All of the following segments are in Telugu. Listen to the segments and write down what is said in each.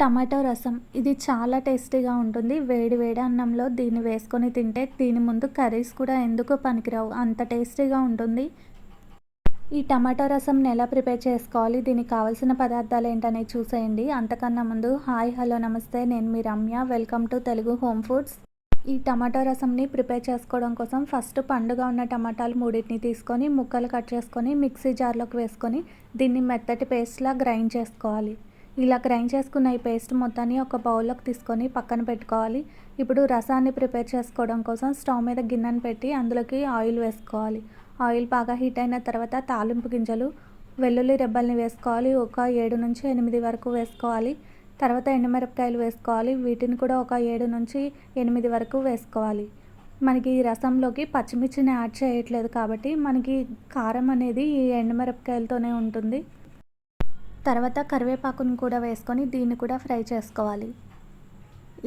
టమాటో రసం. ఇది చాలా టేస్టీగా ఉంటుంది. వేడి వేడి అన్నంలో దీన్ని వేసుకొని తింటే దీని ముందు కర్రీస్ కూడా ఎందుకు పనికిరావు. అంత టేస్టీగా ఉంటుంది. ఈ టమాటో రసంని ఎలా ప్రిపేర్ చేసుకోవాలి? దీనికి కావాల్సిన పదార్థాలు ఏంటనేది చూసేయండి. అంతకన్నా ముందు హాయ్ హలో నమస్తే. నేను మీ Ramya. Welcome to Telugu home foods. ఈ టమాటో రసంని ప్రిపేర్ చేసుకోవడం కోసం ఫస్ట్ పండుగ ఉన్న టమాటాలు మూడింటిని తీసుకొని ముక్కలు కట్ చేసుకొని మిక్సీ జార్లోకి వేసుకొని దీన్ని మెత్తటి పేస్ట్లా గ్రైండ్ చేసుకోవాలి. ఇలా గ్రైండ్ చేసుకున్న ఈ పేస్ట్ మొత్తాన్ని ఒక బౌల్లోకి తీసుకొని పక్కన పెట్టుకోవాలి. ఇప్పుడు రసాన్ని ప్రిపేర్ చేసుకోవడం కోసం స్టవ్ మీద గిన్నెను పెట్టి అందులోకి ఆయిల్ వేసుకోవాలి. ఆయిల్ బాగా హీట్ అయిన తర్వాత తాలింపు గింజలు వెల్లుల్లి రెబ్బల్ని వేసుకోవాలి. ఒక ఏడు నుంచి ఎనిమిది వరకు వేసుకోవాలి. తర్వాత ఎండుమిరపకాయలు వేసుకోవాలి. వీటిని కూడా ఒక ఏడు నుంచి ఎనిమిది వరకు వేసుకోవాలి. మనకి ఈ రసంలోకి పచ్చిమిర్చిని యాడ్ చేయట్లేదు కాబట్టి మనకి కారం అనేది ఈ ఎండుమిరపకాయలతోనే ఉంటుంది. తర్వాత కరివేపాకును కూడా వేసుకొని దీన్ని కూడా ఫ్రై చేసుకోవాలి.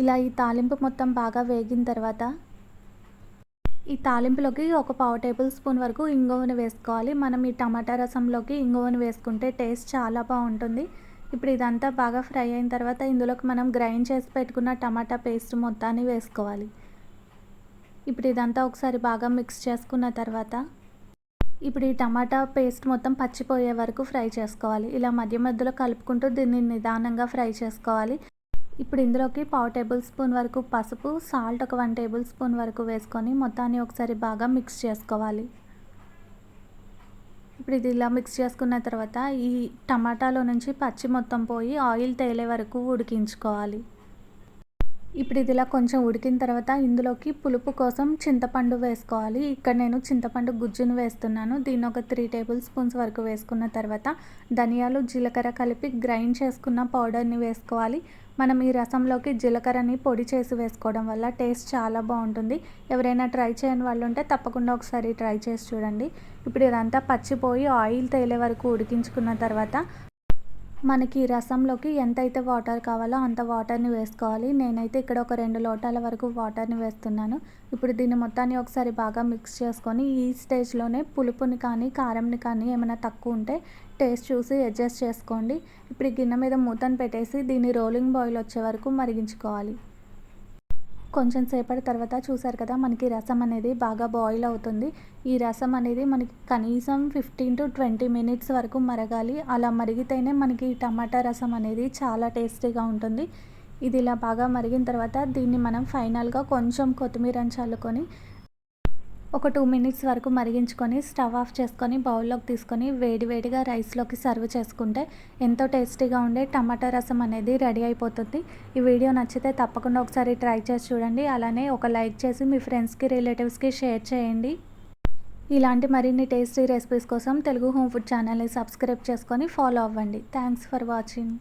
ఇలా ఈ తాలింపు మొత్తం బాగా వేగిన తర్వాత ఈ తాలింపులోకి ఒక పావు టేబుల్ స్పూన్ వరకు ఇంగువను వేసుకోవాలి. మనం ఈ టమాటా రసంలోకి ఇంగువను వేసుకుంటే టేస్ట్ చాలా బాగుంటుంది. ఇప్పుడు ఇదంతా బాగా ఫ్రై అయిన తర్వాత ఇందులోకి మనం గ్రైండ్ చేసి పెట్టుకున్న టమాటా పేస్ట్ మొత్తాన్ని వేసుకోవాలి. ఇప్పుడు ఇదంతా ఒకసారి బాగా మిక్స్ చేసుకున్న తర్వాత ఇప్పుడు ఈ టమాటా పేస్ట్ మొత్తం పచ్చిపోయే వరకు ఫ్రై చేసుకోవాలి. ఇలా మధ్య మధ్యలో కలుపుకుంటూ దీన్ని నిదానంగా ఫ్రై చేసుకోవాలి. ఇప్పుడు ఇందులోకి పావు టేబుల్ స్పూన్ వరకు పసుపు సాల్ట్ ఒక వన్ టేబుల్ స్పూన్ వరకు వేసుకొని మొత్తాన్ని ఒకసారి బాగా మిక్స్ చేసుకోవాలి. ఇప్పుడు ఇది ఇలా మిక్స్ చేసుకున్న తర్వాత ఈ టమాటాలో నుంచి పచ్చి మొత్తం పోయి ఆయిల్ తేలే వరకు ఉడికించుకోవాలి. ఇప్పుడు ఇది ఇలా కొంచెం ఉడికిన తర్వాత ఇందులోకి పులుపు కోసం చింతపండు వేసుకోవాలి. ఇక్కడ నేను చింతపండు గుజ్జును వేస్తున్నాను. దీన్ని ఒక త్రీ టేబుల్ స్పూన్స్ వరకు వేసుకున్న తర్వాత ధనియాలు జీలకర్ర కలిపి గ్రైండ్ చేసుకున్న పౌడర్ని వేసుకోవాలి. మనం ఈ రసంలోకి జీలకర్రని పొడి చేసి వేసుకోవడం వల్ల టేస్ట్ చాలా బాగుంటుంది. ఎవరైనా ట్రై చేయని వాళ్ళు ఉంటే తప్పకుండా ఒకసారి ట్రై చేసి చూడండి. ఇప్పుడు ఇదంతా పచ్చిపోయి ఆయిల్ తేలే వరకు ఉడికించుకున్న తర్వాత మనకి రసంలోకి ఎంతైతే వాటర్ కావాలో అంత వాటర్ని వేసుకోవాలి. నేనైతే ఇక్కడ ఒక రెండు లోటాల వరకు వాటర్ని వేస్తున్నాను. ఇప్పుడు దీన్ని మొత్తాన్ని ఒకసారి బాగా మిక్స్ చేసుకొని ఈ స్టేజ్లోనే పులుపుని కానీ కారంని కానీ ఏమైనా తక్కువ ఉంటే టేస్ట్ చూసి అడ్జస్ట్ చేసుకోండి. ఇప్పుడు గిన్నె మీద మూతను పెట్టేసి దీన్ని రోలింగ్ బాయిల్ వచ్చే వరకు మరిగించుకోవాలి. కొంచెం సేపటి తర్వాత చూసారు కదా మనకి రసం అనేది బాగా బాయిల్ అవుతుంది. ఈ రసం అనేది మనకి కనీసం ఫిఫ్టీన్ టు ట్వంటీ మినిట్స్ వరకు మరగాలి. అలా మరిగితేనే మనకి టమాటా రసం అనేది చాలా టేస్టీగా ఉంటుంది. ఇది ఇలా బాగా మరిగిన తర్వాత దీన్ని మనం ఫైనల్గా కొంచెం కొత్తిమీర చల్లుకొని ఒక టూ మినిట్స్ వరకు మరిగించుకొని స్టవ్ ఆఫ్ చేసుకొని బౌల్లోకి తీసుకొని వేడివేడిగా రైస్లోకి సర్వ్ చేసుకుంటే ఎంతో టేస్టీగా ఉండే టమాటా రసం అనేది రెడీ అయిపోతుంది. ఈ వీడియో నచ్చితే తప్పకుండా ఒకసారి ట్రై చేసి చూడండి. అలానే ఒక లైక్ చేసి మీ ఫ్రెండ్స్కి రిలేటివ్స్కి షేర్ చేయండి. ఇలాంటి మరిన్ని టేస్టీ రెసిపీస్ కోసం తెలుగు హోమ్ ఫుడ్ ఛానల్ని సబ్స్క్రైబ్ చేసుకొని ఫాలో అవ్వండి. Thanks for watching.